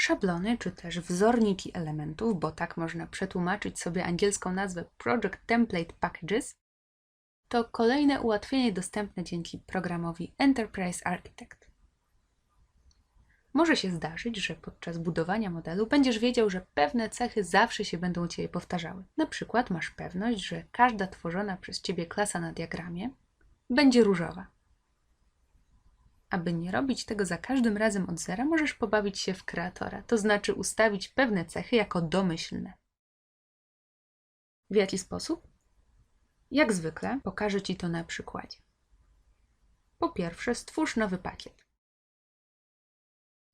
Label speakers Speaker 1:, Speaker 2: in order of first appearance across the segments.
Speaker 1: Szablony czy też wzorniki elementów, bo tak można przetłumaczyć sobie angielską nazwę Project Template Packages, to kolejne ułatwienie dostępne dzięki programowi Enterprise Architect. Może się zdarzyć, że podczas budowania modelu będziesz wiedział, że pewne cechy zawsze się będą u Ciebie powtarzały. Na przykład masz pewność, że każda tworzona przez Ciebie klasa na diagramie będzie różowa. Aby nie robić tego za każdym razem od zera, możesz pobawić się w kreatora, to znaczy ustawić pewne cechy jako domyślne. W jaki sposób? Jak zwykle pokażę Ci to na przykładzie. Po pierwsze, stwórz nowy pakiet.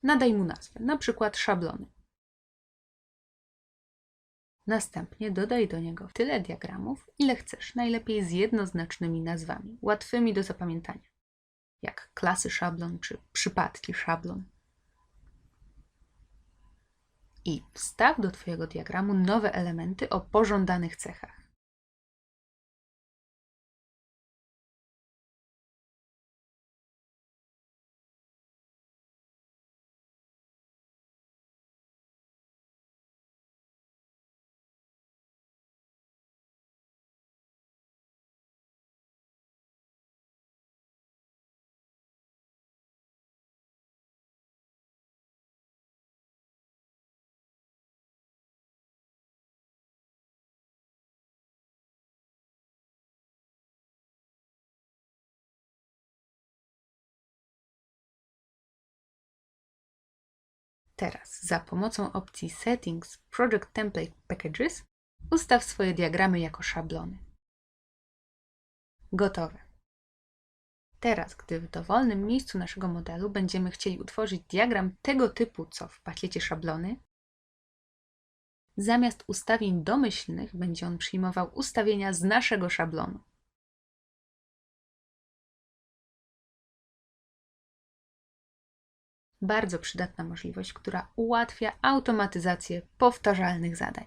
Speaker 1: Nadaj mu nazwę, na przykład szablony. Następnie dodaj do niego tyle diagramów, ile chcesz, najlepiej z jednoznacznymi nazwami, łatwymi do zapamiętania, jak klasy szablon czy przypadki szablon. I wstaw do Twojego diagramu nowe elementy o pożądanych cechach. Teraz za pomocą opcji Settings Project Template Packages ustaw swoje diagramy jako szablony. Gotowe. Teraz, gdy w dowolnym miejscu naszego modelu będziemy chcieli utworzyć diagram tego typu, co w pakiecie szablony, zamiast ustawień domyślnych będzie on przyjmował ustawienia z naszego szablonu. Bardzo przydatna możliwość, która ułatwia automatyzację powtarzalnych zadań.